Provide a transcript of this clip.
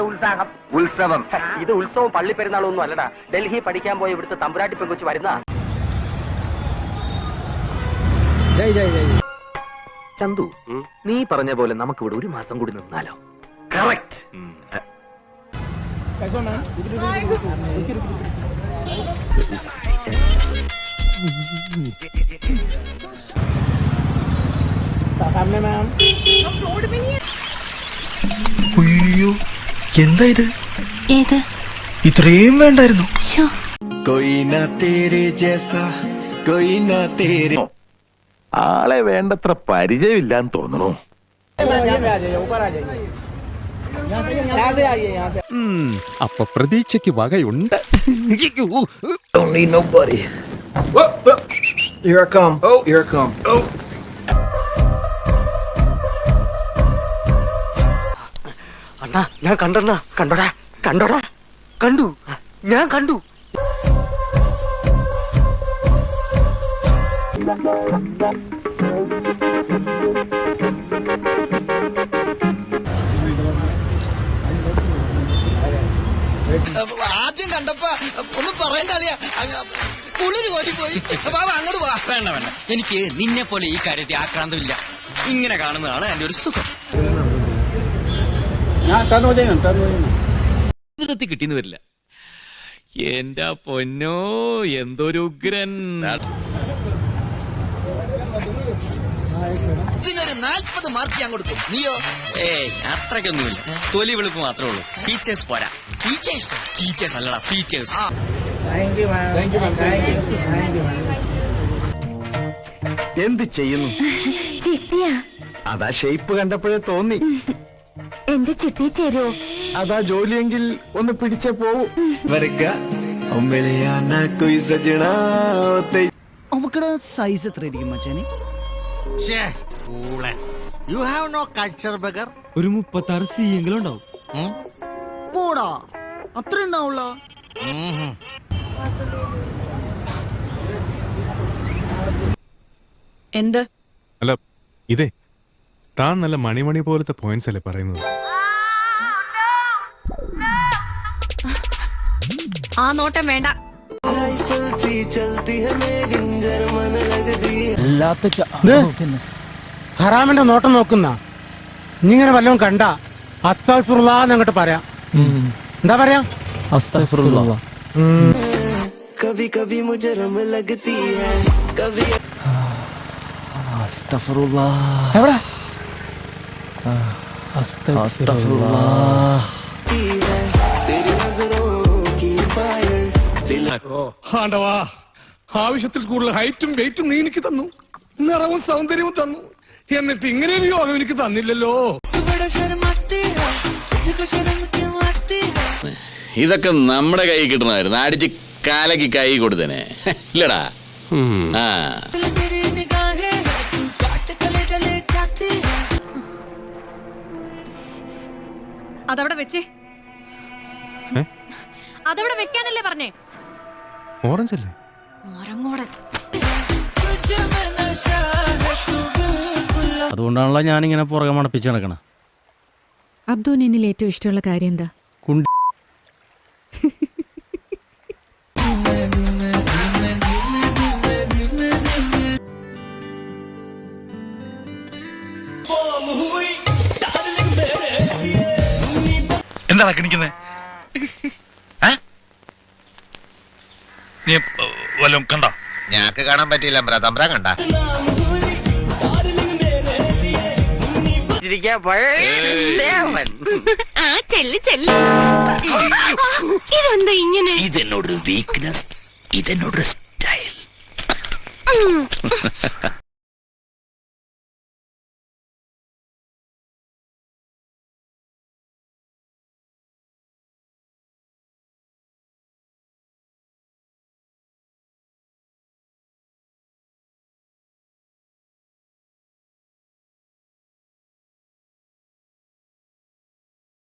ഉത്സാഹം. ഉത്സവം. ഇത് ഉത്സവം പള്ളി പെരുന്നാളൊന്നും അല്ലടാ. ഡൽഹി പഠിക്കാൻ പോയി ഇവിടുത്തെ തമ്പുരാട്ടി പെങ്കുച്ച് വരുന്ന. ചന്തു നീ പറഞ്ഞ പോലെ നമുക്ക് ഇവിടെ ഒരു മാസം കൂടി നിന്നാലോ? കറക്റ്റ്. അയ്യോ എന്താ ഇത്? ഏത്? ഇത്രയും വേണ്ടായിരുന്നു. ആളെ വേണ്ടത്ര പരിചയമില്ലാന്ന് തോന്നുന്നു. അപ്പൊ പ്രതീക്ഷയ്ക്ക് വകയുണ്ട്. Don't need nobody. Here I come. Oh, here I come. അണ്ണാ ഞാൻ കണ്ടണ്ണ. കണ്ടോടാ കണ്ടോടാ. കണ്ടു. ഞാൻ കണ്ടു. ആദ്യം കണ്ടപ്പോ ഒന്നും പറയണ്ട അളിയ കുളിര് പോയി ബാബ അങ്ങോട്ട് വാ. വേണ്ട വേണ്ട. എനിക്ക് നിന്നെ പോലെ ഈ കാര്യത്തിൽ ആക്രാന്തമില്ല. ഇങ്ങനെ കാണുന്നതാണ് എന്റെ ഒരു സുഖം. ജീവിതത്തിൽ കിട്ടിയെന്ന് വരില്ല. എന്റെ പൊന്നോ എന്തൊരു ഉഗ്രൻ. ഇതിനൊരു നാൽപ്പത് മാർക്ക് ഞാൻ കൊടുക്കും നീയോ? ഏ അത്രയ്ക്കൊന്നുമില്ല. തൊലി വെളുപ്പ് മാത്രമേ ഉള്ളൂ. ടീച്ചേഴ്സ് പോരാ. ടീച്ചേഴ്സ് ടീച്ചേഴ്സ് അല്ലടാ ടീച്ചേഴ്സ് എന്ത് ചെയ്യുന്നു? അതാ ഷേപ്പ് കണ്ടപ്പോഴേ തോന്നി. എന്റെ ചിട്ടി ചേരോ? അതാ ജോലിയെങ്കിൽ ഒന്ന് പിടിച്ചേ പോവും. അവക്കടെ സൈസ് എത്ര ആയിരിക്കും മച്ചാനെ you have no culture bugger ഒരു മുപ്പത്തി ആറ് സി എങ്കിലും ഉണ്ടാവും. പോടാ. അത്ര ഉണ്ടാവുള്ള? എന്ത്? അല്ല ഇതേ. താൻ നല്ല മണിമണി പോലത്തെ പോയിന്റ്സ് അല്ലേ പറയുന്നത്? ആ നോട്ടം വേണ്ട. ഹറാമിന്റെ നോട്ടം നോക്കുന്ന. നീ ഇങ്ങനെ വല്ലതും കണ്ട അസ്താഫുറുല്ലാന്ന് അങ്ങോട്ട് പറയാം. എന്താ പറയാ? അസ്തഫുറുള്ള കവി എവിടെ? ആണ്ടവാ ആവശ്യത്തിൽ കൂടുതൽ ഹൈറ്റും വെയിറ്റും നീ എനിക്ക് തന്നു. നിറവും സൗന്ദര്യവും തന്നു. എന്നിട്ട് ഇങ്ങനെ ഒരു യോഗം എനിക്ക് തന്നില്ലല്ലോ. ഇതൊക്കെ നമ്മുടെ കൈ കിട്ടണമായിരുന്നു അടിച്ച് കാലക്ക് കൈ കൊടുത്തേനെ ഇല്ലടാ. ആ. വെച്ചേ. അതവിടെ വെക്കാനല്ലേ പറഞ്ഞേ? ഓറഞ്ച് അല്ലേ? മരങ്ങോടൻ അതുകൊണ്ടാണല്ലോ ഞാനിങ്ങനെ പുറകെ മണപ്പിച്ച് നടക്കണം. അബ്ദുവിന് എന്നിൽ ഏറ്റവും ഇഷ്ടമുള്ള കാര്യം എന്താ? കുണ്ടി. എന്താണ് കിണിക്കുന്നത് നീ വല്ലതും കണ്ട? ഞാക്ക് കാണാൻ പറ്റിയില്ല തമ്പ്ര. കണ്ട. ആ ചെല്ലി ചെല്ലി. ഇതെന്താ ഇങ്ങനെ? ഇതെന്നോടൊരു വീക്ക്നെസ് ഇതെന്നോടൊരു സ്റ്റൈൽ